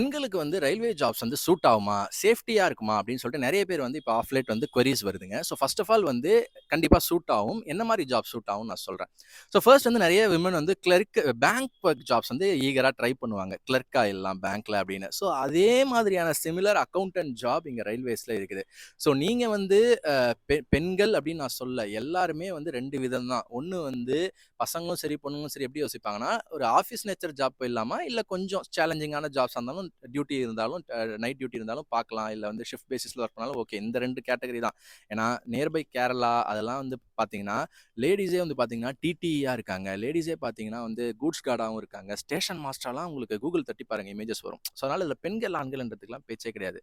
பெண்களுக்கு வந்து railway jobs வந்து சூட் ஆகுமா? சேஃப்டியாக இருக்குமா? அப்படின்னு சொல்லிட்டு நிறைய பேர் வந்து இப்போ ஆஃப் லேட் வந்து கொரிஸ் வருதுங்க. ஸோ ஃபர்ஸ்ட் ஆஃப் ஆல் வந்து கண்டிப்பாக சூட் ஆகும். என்ன மாதிரி ஜாப் சூட் ஆகும் நான் சொல்கிறேன் ஸோ ஃபர்ஸ்ட் வந்து நிறைய விமன் வந்து கிளர்க் பேங்க் ஒர்க் ஜாப்ஸ் வந்து ஈகராக ட்ரை பண்ணுவாங்க. கிளர்க்காக எல்லாம் பேங்க்கில் அப்படின்னு. ஸோ அதே மாதிரியான சிமிலர் அக்கௌண்டன்ட் ஜாப் இங்கே ரயில்வேஸில் இருக்குது. ஸோ நீங்கள் வந்து பெ பெண்கள் அப்படின்னு நான் சொல்ல எல்லாருமே வந்து ரெண்டு விதம் தான். ஒன்று வந்து பசங்களும் சரி, பொண்ணுங்களும் சரி எப்படி யோசிப்பாங்கன்னா, ஒரு ஆஃபீஸ் நேச்சர் ஜாப் இல்லாமல் இல்லை கொஞ்சம் சேலஞ்சிங்கான ஜாப்ஸ் இருந்தாலும் டியூட்டி இருந்தாலும் நைட் டியூட்டி இருந்தாலும் பார்க்கலாம். இல்லை வந்து ஷிஃப்ட் பேசிஸில் ஒர்க் பண்ணாலும் ஓகே. இந்த ரெண்டு கேட்டகரி தான். ஏன்னா நியர்பை கேரளா அதெல்லாம் வந்து பார்த்தீங்கன்னா, லேடீஸே வந்து பார்த்தீங்கன்னா டிடியாக இருக்காங்க. லேடிஸே பார்த்தீங்கன்னா வந்து கூட்ஸ் கார்டாகவும் இருக்காங்க. ஸ்டேஷன் மாஸ்டர்லாம் உங்களுக்கு கூகுள் தட்டி பாருங்கள் இமேஜஸ் வரும். ஸோ அதனால் இதில் பெண்கள், ஆண்கள்ன்றதுக்குலாம் பேச்சே கிடையாது.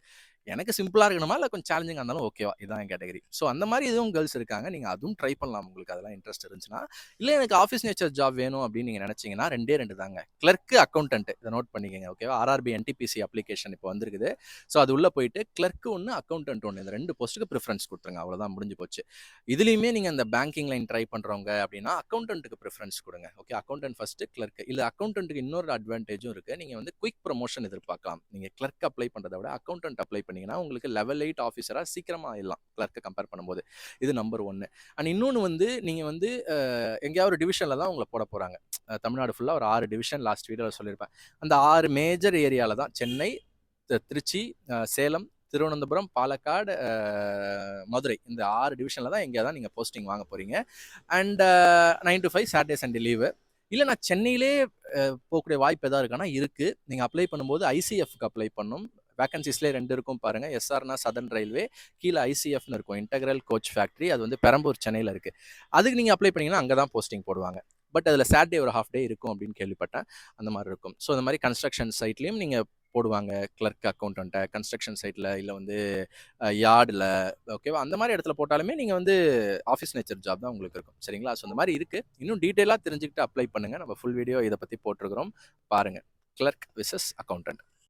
எனக்கு சிம்பிளாக இருக்கணுமா? இல்லை கொஞ்சம் சேலஞ்சிங்காக இருந்தாலும் ஓகேவா? இதான் என் கேட்டகரி. ஸோ அந்த மாதிரி இதுவும் கேர்ள்ஸ் இருக்காங்க. நீங்கள் அதுவும் ட்ரை பண்ணலாம் உங்களுக்கு அதெல்லாம் இன்ட்ரெஸ்ட் இருந்துச்சுன்னா. இல்லை எனக்கு ஆஃபீஸ் நேச்சர் ஜாப் வேணும் அப்படின்னு நீங்கள் நினச்சிங்கன்னா ரெண்டே ரெண்டு தாங்க. கிளர்க்கு அக்கௌண்டன்ட் இதை நோட் பண்ணிக்கங்க. ஓகேவா? ஆர்ஆர்பி, என்டிபிசி அப்ளிகேஷன் இப்போ வந்திருக்குது. ஸோ அது உள்ளே போயிட்டு கிளர்க்கு ஒன்று அக்கௌண்டன்ட் ஒன்று இந்த ரெண்டு போஸ்ட்டுக்கு ப்ரிஃபரன்ஸ் கொடுத்துருங்க அவ்வளோதான் முடிஞ்சு போச்சு. இதுலேயுமே நீங்கள் அந்த பேங்கிங் லைன் ட்ரை பண்றவங்க அப்படின்னா, அக்கவுண்டன்ட்க்கு பிரிஃபரன்ஸ் கொடுங்க ஓகே. அக்கவுண்டன்ட் ஃபஸ்ட்டு கிளர்க்கு இல்லை அக்கௌண்ட்டுக்கு இன்னொரு அட்வான்டேஜும் இருக்குது நீங்கள் வந்து குயிக் ப்ரொமோஷன் எதிர்பார்க்கலாம். நீங்கள் கிளர்க் அப்ளை பண்ணுறத விட அக்கவுண்டன்ட் அப்ளை பண்ணி பண்ணீங்கன்னா, உங்களுக்கு லெவல் 8 ஆஃபீசரா சீக்கிரமா ஆயிடலாம். கிளர்க்கை கம்பேர் பண்ணும்போது. இது நம்பர் ஒன்று அண்ட் இன்னொன்னு வந்து நீங்கள் வந்து எங்கேயாவது ஒரு டிவிஷனில் தான் உங்களை போட போகிறாங்க தமிழ்நாடு ஃபுல்லா ஒரு ஆறு டிவிஷன் லாஸ்ட் வீடியோவில் சொல்லியிருப்பேன். அந்த ஆறு மேஜர் ஏரியாவில் தான் சென்னை, த திருச்சி, சேலம், திருவனந்தபுரம், பாலக்காடு, மதுரை. இந்த ஆறு டிவிஷனில் தான் எங்கேயா தான் நீங்கள் போஸ்டிங் வாங்க போறீங்க. And nine to five Saturday, Sunday leave. இல்லை நான் சென்னையிலே போகக்கூடிய வாய்ப்பு எதாவது இருக்குன்னா இருக்குது நீங்கள் அப்ளை பண்ணும்போது ஐசிஎஃப்க்கு அப்ளை பண்ணும் வேகன்சிஸ்லேயே ரெண்டு இருக்கும் பாருங்கள் எஸ்ஆர்னா சதன் ரயில்வே. கீழே ஐசிஎஃப்னு இருக்கும். இன்டெக்ரல் கோச் ஃபேக்ட்ரி அது வந்து பெரம்பூர், சென்னையில் இருக்குது அதுக்கு நீங்கள் அப்ளை பண்ணிங்கன்னா அங்கே தான் போஸ்டிங் போடுவாங்க. பட் அதில் சாட்டர்டே ஒரு ஹாஃப் டே இருக்கும் அப்படின்னு கேள்விப்பட்டேன். அந்த மாதிரி இருக்கும். ஸோ இந்த மாதிரி கன்ஸ்ட்ரக்ஷன் சைட்லேயும் நீங்கள் போடுவாங்க. கிளர்க், அக்கௌண்ட்டை கன்ஸ்ட்ரக்ஷன் சைட்டில் இல்லை வந்து யார்டில் ஓகேவா? அந்த மாதிரி இடத்துல போட்டாலுமே நீங்கள் வந்து ஆஃபீஸ் நேச்சர் ஜாப் தான் உங்களுக்கு இருக்கும். சரிங்களா? ஸோ இந்த மாதிரி இருக்குது இன்னும் டீட்டெயிலாக தெரிஞ்சுக்கிட்டு அப்ளை பண்ணுங்கள் நம்ம ஃபுல் வீடியோ இதை பற்றி போட்டிருக்கிறோம். பாருங்கள் கிளர்க் விசஸ் அக்கௌண்டன்ட்